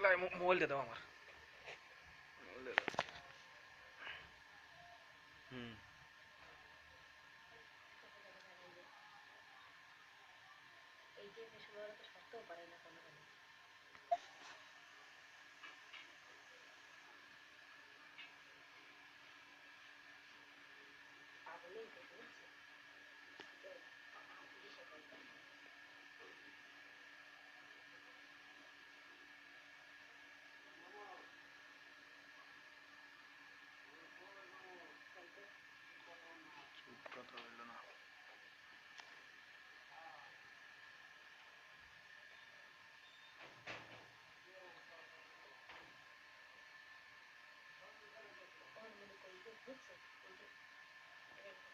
লাই mobile দিয়ে দাও আমার মোবাইল দাও হুম এই যে বিষয়গুলো তো সরতেও পারে না কোনো কোনো পাগলেই তো বুঝছে পুলিশে বলবে বলবে চুপ কথা হইল না ওর মনে করি যে বুঝছে এই যে এরকম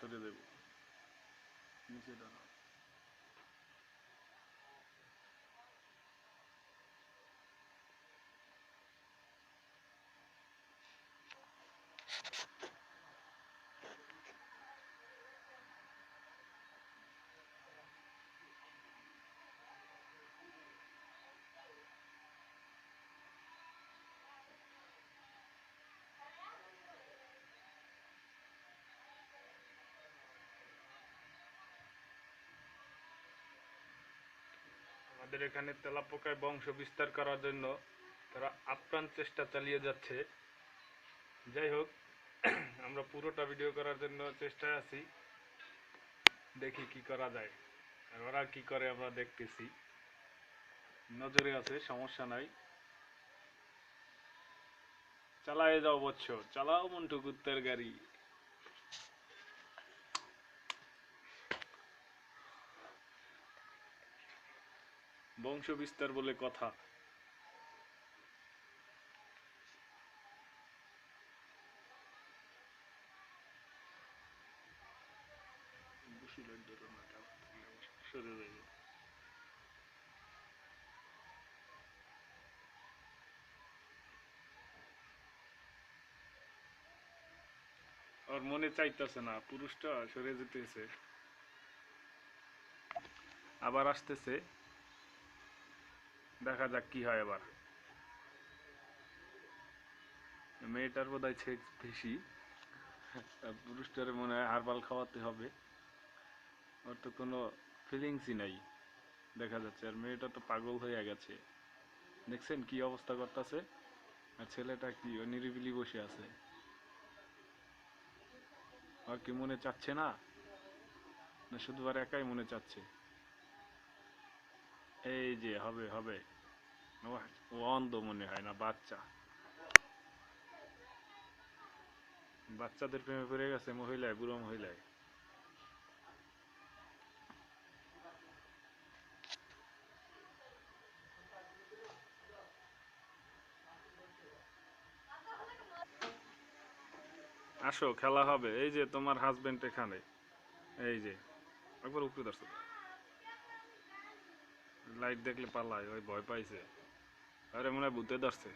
সরিয়ে দেব। নিচে দাঁড়াও আমাদের এখানে তেলাপোকায় বংশ বিস্তার করার জন্য তারা আপ্রাণ চেষ্টা চালিয়ে যাচ্ছে। যাই হোক, আমরা পুরোটা ভিডিও করার জন্য চেষ্টায় আছি। দেখি কি করা যায়। আর ওরা কি করে আমরা দেখতেছি। নজরে আছে, সমস্যা নাই। চালায় যাও বৎস। চালাও মন্টু কুত্তের গাড়ি। বংশ বিস্তার বলে কথা সরে। ওর মনে চাইতেছে না পুরুষটা সরে যেতেছে আবার আসতেছে দেখা যাক কি হয় এবার। মেয়েটার বোধ হয় সেক্স বেশি। পুরুষটার মনে হয় হারবাল খাওয়াতে হবে। ওর তো কোনো ফিলিংসই নাই, দেখা যাচ্ছে। আর মেয়েটা তো পাগল হয়ে গেছে। দেখছেন কি অবস্থা করতেছে? আর ছেলেটা কি ও নিরিবিলি বসে আছে? আর কি মনে চাচ্ছে না? না শুধু একাই মনে চাচ্ছে? এই যে, হবে হবে। ও অন্ধ মনে হয় না, বাচ্চা। বাচ্চাদের প্রেমে পড়ে গেছে মহিলায়, বুড়ো মহিলায়। আসো, খেলা হবে। এই যে তোমার হাজবেন্ড এখানে। এই যে, একবার উপরে ধরছো। লাইট দেখলে পালায় ওই ভয় পাইছে। আরে মনে হয় ভূতে ধরছে।